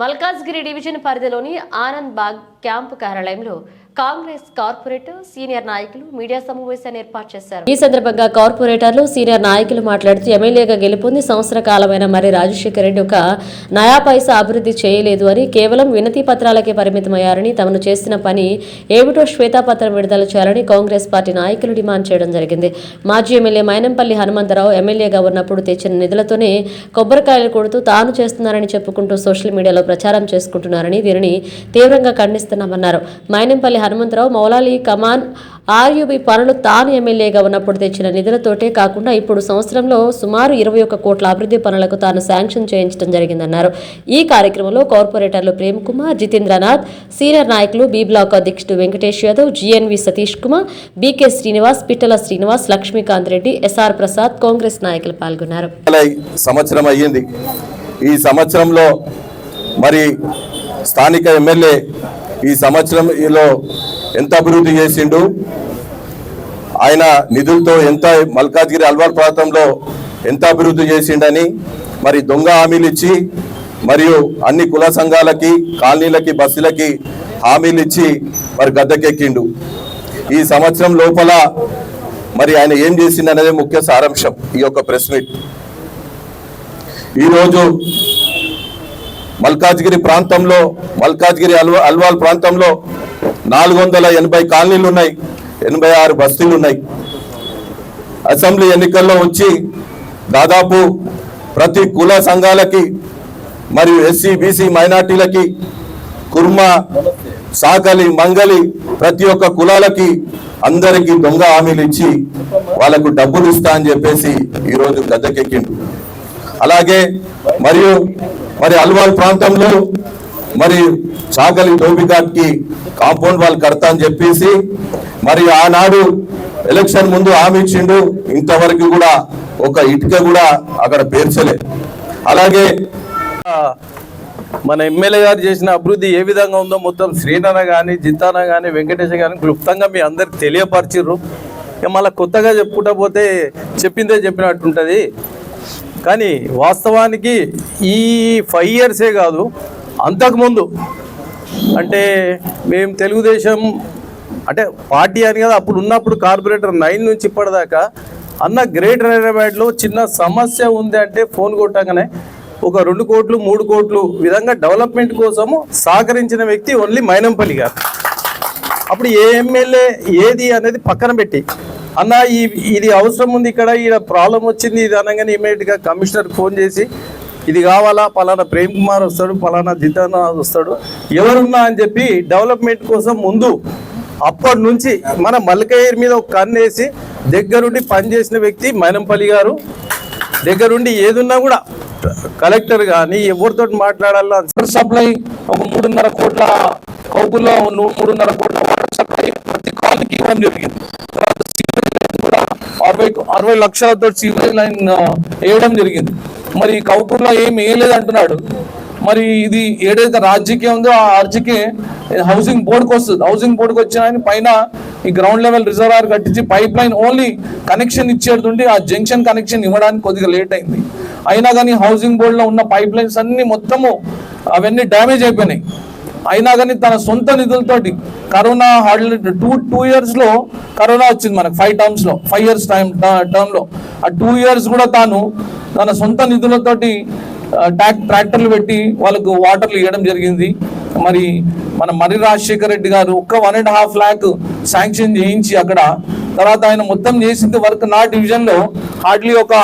Malkajgiri division పరిధిలోని Anand Bagh camp కార్యాలయంలో Congress corporator senior నాయకులు మీడియా సమావేశాన్ని ఏర్పాటు చేశారు. ఈ సందర్భంగా కార్పొరేటర్లు సీనియర్ నాయకులు మాట్లాడుతూ ఎమ్మెల్యేగా గెలుపొంది సంవత్సర కాలమైన మరి రాజశేఖర రెడ్డి ఒక నయా పైసా అభివృద్ధి చేయలేదు అని కేవలం వినతి పత్రాలకే పరిమితమయ్యారని తమను చేసిన పని ఏమిటో శ్వేతాపత్రం విడుదల చేయాలని కాంగ్రెస్ పార్టీ నాయకులు డిమాండ్ చేయడం జరిగింది. మాజీ ఎమ్మెల్యే మైనంపల్లి హనుమంతరావు ఎమ్మెల్యేగా ఉన్నప్పుడు తెచ్చిన నిధులతోనే కొబ్బరికాయలు కొడుతూ తాను చేస్తున్నారని చెప్పుకుంటూ సోషల్ మీడియాలో ప్రచారం చేసుకుంటున్నారని దీనిని తీవ్రంగా ఖండిస్తున్నామన్నారు. మైనంపల్లి హనుమంతరావు మౌలాలి కమాన్ ఆర్యుబి పనులు తాను ఎమ్మెల్యేగా ఉన్నప్పుడు తెచ్చిన నిధులతోటే కాకుండా ఇప్పుడు సంవత్సరంలో సుమారు ఇరవై ఒక్క కోట్ల అభివృద్ధి పనులకు తాను శాంక్షన్ చేయించడం జరిగిందన్నారు. ఈ కార్యక్రమంలో కార్పొరేటర్లు ప్రేమ్ కుమార్ జితేంద్రనాథ్ సీనియర్ నాయకులు బి బ్లాక్ అధ్యక్షుడు Venkatesh Yadav GNV Satish Kumar BK Srinivas Pittala Srinivas Lakshmikanth Reddy SR Prasad Congress నాయకులు పాల్గొన్నారు. సంవత్సరం అయ్యింది. ఈ సంవత్సరంలో మరి స్థానిక ఎమ్మెల్యే ఈ సంవత్సరంలో ఎంత అభివృద్ధి చేసిండు? ఆయన నిధులతో ఎంత మల్కాజ్గిరి అల్వార్ ప్రాంతంలో ఎంత అభివృద్ధి చేసిండని మరి దొంగ హామీలు ఇచ్చి మరియు అన్ని కుల సంఘాలకి కాలనీలకి బస్సులకి హామీలు ఇచ్చి మరి గద్దెకెక్కిండు. ఈ సంవత్సరం లోపల మరి ఆయన ఏం చేసిండు అనేది ముఖ్య సారాంశం ఈ యొక్క ప్రెస్ మీట్. ఈరోజు మల్కాజ్గిరి ప్రాంతంలో మల్కాజ్గిరి అల్వా అల్వాల్ ప్రాంతంలో నాలుగు వందల ఎనభై కాలనీలు ఉన్నాయి ఎనభై ఆరు బస్తీలు ఉన్నాయి అసెంబ్లీ ఎన్నికల్లో వచ్చి దాదాపు ప్రతి కుల సంఘాలకి మరియు ఎస్సీ బీసీ మైనార్టీలకి కుర్మ సాకలి మంగలి ప్రతి ఒక్క కులాలకి అందరికీ దొంగ హామీలు ఇచ్చి వాళ్ళకు డబ్బులు ఇస్తా అని చెప్పేసి ఈరోజు గద్దెకెక్కిండు అలాగే మరియు మరి అల్వాల్ ప్రాంతంలో మరి చాకలి టోబిఘాట్కి కాంపౌండ్ వాళ్ళు కడతా అని చెప్పేసి మరి ఆనాడు ఎలక్షన్ ముందు హామీ ఇచ్చిండు. ఇంతవరకు కూడా ఒక ఇటుక కూడా అక్కడ పేర్చలే. అలాగే మన ఎమ్మెల్యే గారు చేసిన అభివృద్ధి ఏ విధంగా ఉందో మొత్తం శ్రీనన్న కానీ జితాన కానీ వెంకటేష్ కానీ క్లుప్తంగా మీ అందరికి తెలియపరిచిర్రు. ఇక మళ్ళీ కొత్తగా చెప్పుకుంటా పోతే చెప్పిందే చెప్పినట్టుంటుంది. కానీ వాస్తవానికి ఈ ఫైవ్ ఇయర్సే కాదు అంతకుముందు అంటే మేము తెలుగుదేశం అంటే పార్టీ అని కదా అప్పుడు ఉన్నప్పుడు కార్పొరేటర్ నైన్ నుంచి ఇప్పటిదాకా అన్న గ్రేటర్ హైదరాబాద్లో చిన్న సమస్య ఉంది అంటే ఫోన్ కొట్టగానే ఒక రెండు కోట్లు మూడు కోట్లు విధంగా డెవలప్మెంట్ కోసము సహకరించిన వ్యక్తి ఓన్లీ మైనంపల్లి గారు. అప్పుడు ఏ ఎమ్మెల్యే ఏది అనేది పక్కన పెట్టి అన్న ఈ ఇది అవసరం ఉంది ఇక్కడ ఈడ ప్రాబ్లం వచ్చింది ఇది అనగానే ఇమీడియట్గా కమిషనర్ ఫోన్ చేసి ఇది కావాలా? పలానా ప్రేమ్ కుమార్ వస్తాడు పలానా జితేంద్రనాథ్ వస్తాడు ఎవరున్నా అని చెప్పి డెవలప్మెంట్ కోసం ముందు అప్పటి నుంచి మన మల్కయ్య మీద ఒక కన్ను వేసి దగ్గరుండి పనిచేసిన వ్యక్తి మైనంపల్లి గారు. దగ్గరుండి ఏదున్నా కూడా కలెక్టర్ కానీ ఎవరితో మాట్లాడాలా వాటర్ సప్లై ఒక మూడున్నర కోట్ల కౌకుల్లో మూడున్నర కోట్ల వాటర్ సప్లై ప్రతి కాలనీకి ఇవ్వడం జరిగింది తర్వాత సీవరేజ్ లైన్ కూడా అరవై అరవై లక్షలతో సీవరేజ్ లైన్ వేయడం జరిగింది. మరి కౌకూర్లో ఏం వేయలేదు అంటున్నాడు. మరి ఇది ఏదైతే రాజకీయం ఉందో ఆ రాజకీయ హౌసింగ్ బోర్డుకి వస్తుంది. హౌసింగ్ బోర్డుకి వచ్చిన పైన ఈ గ్రౌండ్ లెవెల్ రిజర్వాయర్ కట్టించి పైప్ లైన్ ఓన్లీ కనెక్షన్ ఇచ్చేది ఆ జంక్షన్ కనెక్షన్ ఇవ్వడానికి కొద్దిగా లేట్ అయింది. అయినా కానీ హౌసింగ్ బోర్డులో ఉన్న పైప్ లైన్స్ అన్ని మొత్తము అవన్నీ డ్యామేజ్ అయిపోయినాయి. అయినా కానీ తన సొంత నిధులతోటి కరోనా హార్డ్లీ టూ టూ ఇయర్స్లో కరోనా వచ్చింది మనకు ఫైవ్ టర్మ్స్లో ఫైవ్ ఇయర్స్ టైం టర్మ్లో ఆ టూ ఇయర్స్ కూడా తాను తన సొంత నిధులతోటి ట్రాక్ ట్రాక్టర్లు పెట్టి వాళ్ళకు వాటర్లు ఇవ్వడం జరిగింది. మరి మన మర్రి రాజశేఖర రెడ్డి గారు ఒక్క one and half lakh sanction చేయించి అక్కడ తర్వాత ఆయన మొత్తం చేసింది వర్క్ నా డివిజన్లో హార్డ్లీ ఒక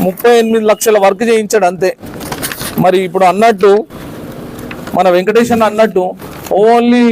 ముప్పై ఎనిమిది లక్షల వర్క్ చేయించాడు అంతే. మరి ఇప్పుడు అన్నట్టు మన వెంకటేశ్వర అన్నట్టు ఓన్లీ